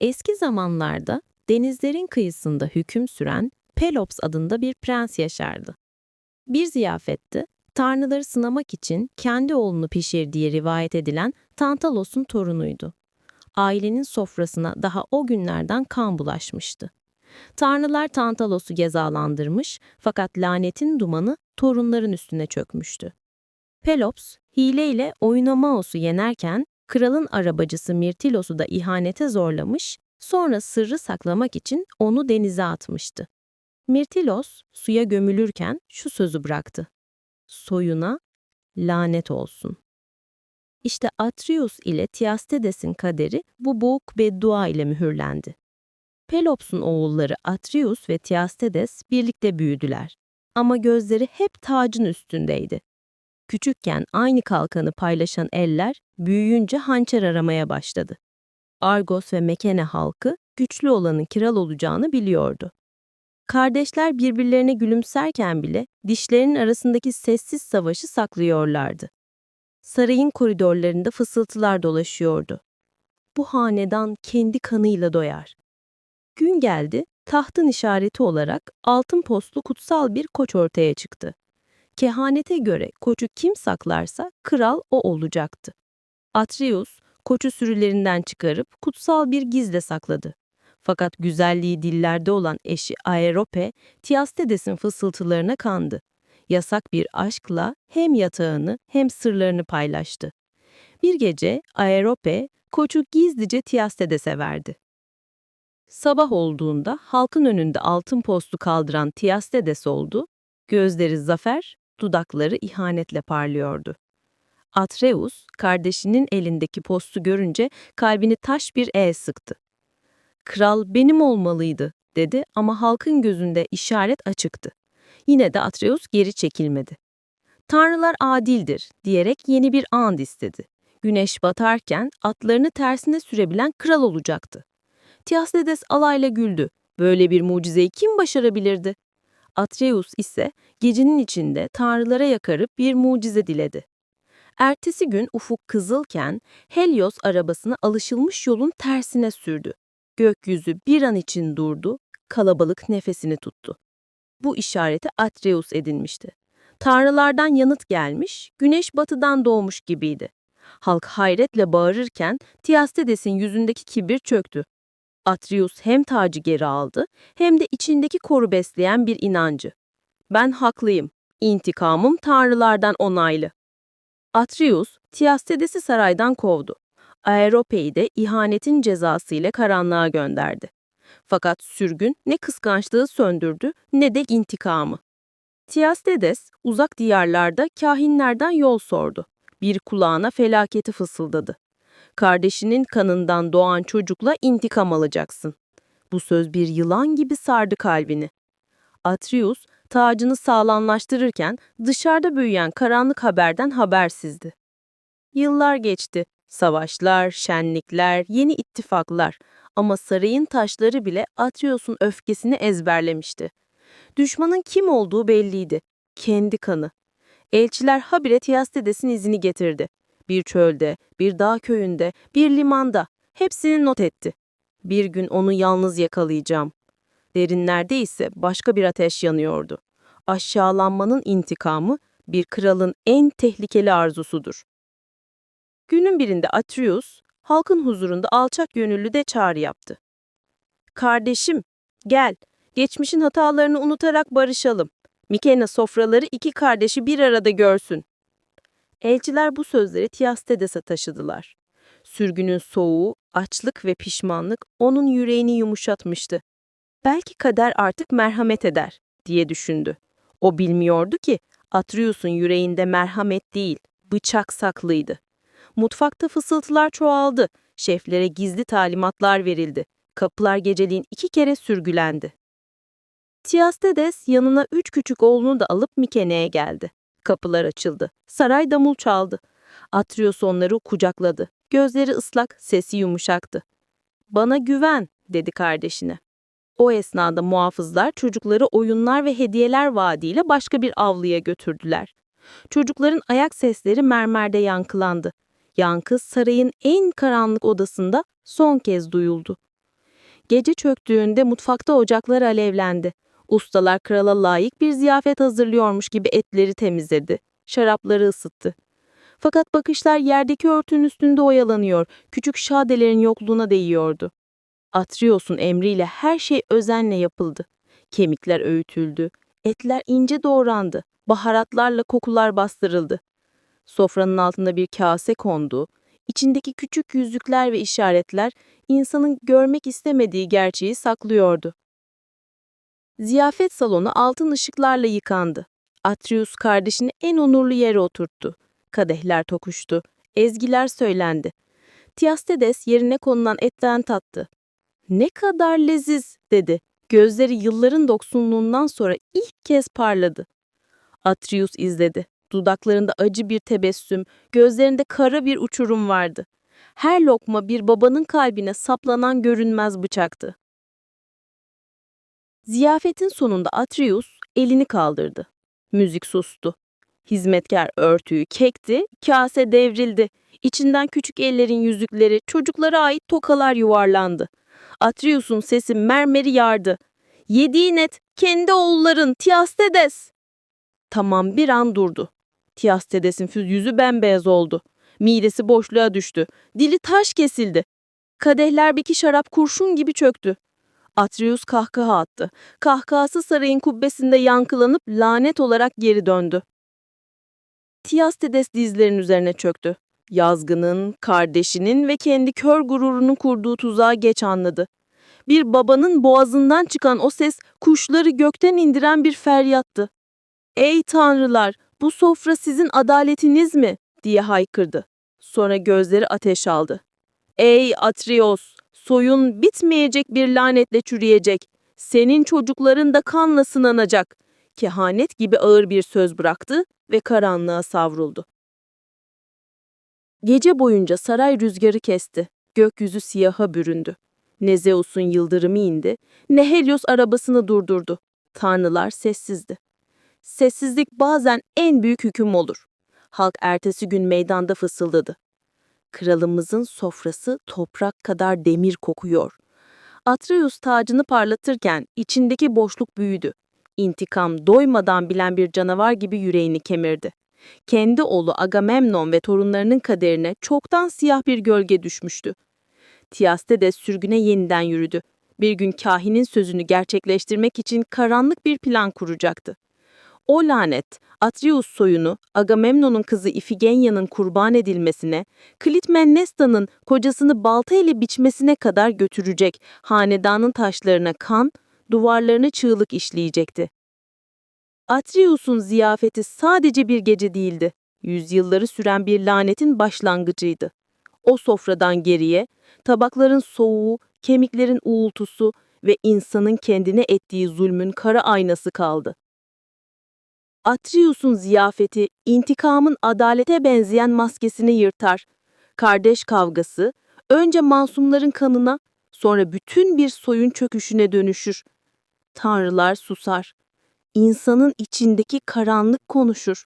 Eski zamanlarda denizlerin kıyısında hüküm süren Pelops adında bir prens yaşardı. Bir ziyafette tanrıları sınamak için kendi oğlunu pişirdiği rivayet edilen Tantalos'un torunuydu. Ailenin sofrasına daha o günlerden kan bulaşmıştı. Tanrılar Tantalos'u cezalandırmış fakat lanetin dumanı torunların üstüne çökmüştü. Pelops, hileyle Oynamaos'u yenerken kralın arabacısı Mirtilos'u da ihanete zorlamış, sonra sırrı saklamak için onu denize atmıştı. Mirtilos suya gömülürken şu sözü bıraktı. Soyuna lanet olsun. İşte Atreus ile Tiastedes'in kaderi bu boğuk beddua ile mühürlendi. Pelops'un oğulları Atreus ve Tiastedes birlikte büyüdüler. Ama gözleri hep tacın üstündeydi. Küçükken aynı kalkanı paylaşan eller büyüyünce hançer aramaya başladı. Argos ve Mekene halkı güçlü olanın kral olacağını biliyordu. Kardeşler birbirlerine gülümserken bile dişlerinin arasındaki sessiz savaşı saklıyorlardı. Sarayın koridorlarında fısıltılar dolaşıyordu. Bu hanedan kendi kanıyla doyar. Gün geldi, tahtın işareti olarak altın postlu kutsal bir koç ortaya çıktı. Kehanete göre koçu kim saklarsa kral o olacaktı. Atreus, koçu sürülerinden çıkarıp kutsal bir gizle sakladı. Fakat güzelliği dillerde olan eşi Aerope, Tiastedes'in fısıltılarına kandı. Yasak bir aşkla hem yatağını hem sırlarını paylaştı. Bir gece Aerope, koçu gizlice Tiastedes'e verdi. Sabah olduğunda halkın önünde altın postu kaldıran Tiastedes oldu, gözleri zafer, dudakları ihanetle parlıyordu. Atreus, kardeşinin elindeki postu görünce kalbini taş bir el sıktı. Kral benim olmalıydı, dedi ama halkın gözünde işaret açıktı. Yine de Atreus geri çekilmedi. Tanrılar adildir, diyerek yeni bir and istedi. Güneş batarken atlarını tersine sürebilen kral olacaktı. Tiastedes alayla güldü. Böyle bir mucizeyi kim başarabilirdi? Atreus ise gecenin içinde tanrılara yakarıp bir mucize diledi. Ertesi gün ufuk kızılken Helios arabasını alışılmış yolun tersine sürdü. Gökyüzü bir an için durdu, kalabalık nefesini tuttu. Bu işareti Atreus edinmişti. Tanrılardan yanıt gelmiş, güneş batıdan doğmuş gibiydi. Halk hayretle bağırırken Tiastedes'in yüzündeki kibir çöktü. Atreus hem tacı geri aldı hem de içindeki koru besleyen bir inancı. Ben haklıyım, intikamım tanrılardan onaylı. Atreus, Tiastedes'i saraydan kovdu. Aerope'yi de ihanetin cezası ile karanlığa gönderdi. Fakat sürgün ne kıskançlığı söndürdü ne de intikamı. Tiastedes uzak diyarlarda kahinlerden yol sordu. Bir kulağına felaketi fısıldadı. Kardeşinin kanından doğan çocukla intikam alacaksın. Bu söz bir yılan gibi sardı kalbini. Atreus tacını sağlamlaştırırken dışarıda büyüyen karanlık haberden habersizdi. Yıllar geçti. Savaşlar, şenlikler, yeni ittifaklar ama sarayın taşları bile Atreus'un öfkesini ezberlemişti. Düşmanın kim olduğu belliydi. Kendi kanı. Elçiler habire Tiastedes'in izini getirdi. Bir çölde, bir dağ köyünde, bir limanda. Hepsini not etti. Bir gün onu yalnız yakalayacağım. Derinlerde ise başka bir ateş yanıyordu. Aşağılanmanın intikamı bir kralın en tehlikeli arzusudur. Günün birinde Atreus, halkın huzurunda alçak gönüllü de çağrı yaptı. Kardeşim, gel, geçmişin hatalarını unutarak barışalım. Mikena sofraları iki kardeşi bir arada görsün. Elçiler bu sözleri Tiastedes'e taşıdılar. Sürgünün soğuğu, açlık ve pişmanlık onun yüreğini yumuşatmıştı. Belki kader artık merhamet eder, diye düşündü. O bilmiyordu ki Atreus'un yüreğinde merhamet değil, bıçak saklıydı. Mutfakta fısıltılar çoğaldı, şeflere gizli talimatlar verildi. Kapılar geceliğin iki kere sürgülendi. Tiastedes yanına üç küçük oğlunu da alıp Mikene'ye geldi. Kapılar açıldı. Saray damul çaldı. Atreus onları kucakladı. Gözleri ıslak, sesi yumuşaktı. Bana güven, dedi kardeşine. O esnada muhafızlar çocukları oyunlar ve hediyeler vaadiyle başka bir avluya götürdüler. Çocukların ayak sesleri mermerde yankılandı. Yankı sarayın en karanlık odasında son kez duyuldu. Gece çöktüğünde mutfakta ocaklar alevlendi. Ustalar krala layık bir ziyafet hazırlıyormuş gibi etleri temizledi, şarapları ısıttı. Fakat bakışlar yerdeki örtünün üstünde oyalanıyor, küçük şadelerin yokluğuna değiyordu. Atrios'un emriyle her şey özenle yapıldı. Kemikler öğütüldü, etler ince doğrandı, baharatlarla kokular bastırıldı. Sofranın altında bir kase kondu, içindeki küçük yüzükler ve işaretler insanın görmek istemediği gerçeği saklıyordu. Ziyafet salonu altın ışıklarla yıkandı. Atrius kardeşini en onurlu yere oturttu. Kadehler tokuştu, ezgiler söylendi. Tiastedes yerine konulan etten tattı. Ne kadar leziz dedi. Gözleri yılların doksunluğundan sonra ilk kez parladı. Atrius izledi. Dudaklarında acı bir tebessüm, gözlerinde kara bir uçurum vardı. Her lokma bir babanın kalbine saplanan görünmez bıçaktı. Ziyafetin sonunda Atrius elini kaldırdı. Müzik sustu. Hizmetkar örtüyü kekti, kase devrildi. İçinden küçük ellerin yüzükleri, çocuklara ait tokalar yuvarlandı. Atrius'un sesi mermeri yardı. Yediğin et, kendi oğulların, Tiastedes! Tamam bir an durdu. Tiastedes'in yüzü bembeyaz oldu. Midesi boşluğa düştü. Dili taş kesildi. Kadehlerdeki şarap kurşun gibi çöktü. Atrius kahkaha attı. Kahkahası sarayın kubbesinde yankılanıp lanet olarak geri döndü. Tiastedes dizlerinin üzerine çöktü. Yazgının, kardeşinin ve kendi kör gururunun kurduğu tuzağı geç anladı. Bir babanın boğazından çıkan o ses kuşları gökten indiren bir feryattı. Ey tanrılar, bu sofra sizin adaletiniz mi? diye haykırdı. Sonra gözleri ateş aldı. Ey Atrios, soyun bitmeyecek bir lanetle çürüyecek. Senin çocukların da kanla sınanacak. Kehanet gibi ağır bir söz bıraktı ve karanlığa savruldu. Gece boyunca saray rüzgarı kesti. Gökyüzü siyaha büründü. Ne Zeus'un yıldırımı indi, ne Helios arabasını durdurdu. Tanrılar sessizdi. Sessizlik bazen en büyük hüküm olur. Halk ertesi gün meydanda fısıldadı. Kralımızın sofrası toprak kadar demir kokuyor. Atreus tacını parlatırken içindeki boşluk büyüdü. İntikam doymadan bilen bir canavar gibi yüreğini kemirdi. Kendi oğlu Agamemnon ve torunlarının kaderine çoktan siyah bir gölge düşmüştü. Tiastedes sürgüne yeniden yürüdü. Bir gün kahinin sözünü gerçekleştirmek için karanlık bir plan kuracaktı. O lanet, Atreus soyunu Agamemnon'un kızı Ifigenya'nın kurban edilmesine, Klitmennesta'nın kocasını balta ile biçmesine kadar götürecek, hanedanın taşlarına kan, duvarlarına çığlık işleyecekti. Atreus'un ziyafeti sadece bir gece değildi, yüzyılları süren bir lanetin başlangıcıydı. O sofradan geriye, tabakların soğuğu, kemiklerin uğultusu ve insanın kendine ettiği zulmün kara aynası kaldı. Atreus'un ziyafeti intikamın adalete benzeyen maskesini yırtar. Kardeş kavgası önce masumların kanına, sonra bütün bir soyun çöküşüne dönüşür. Tanrılar susar. İnsanın içindeki karanlık konuşur.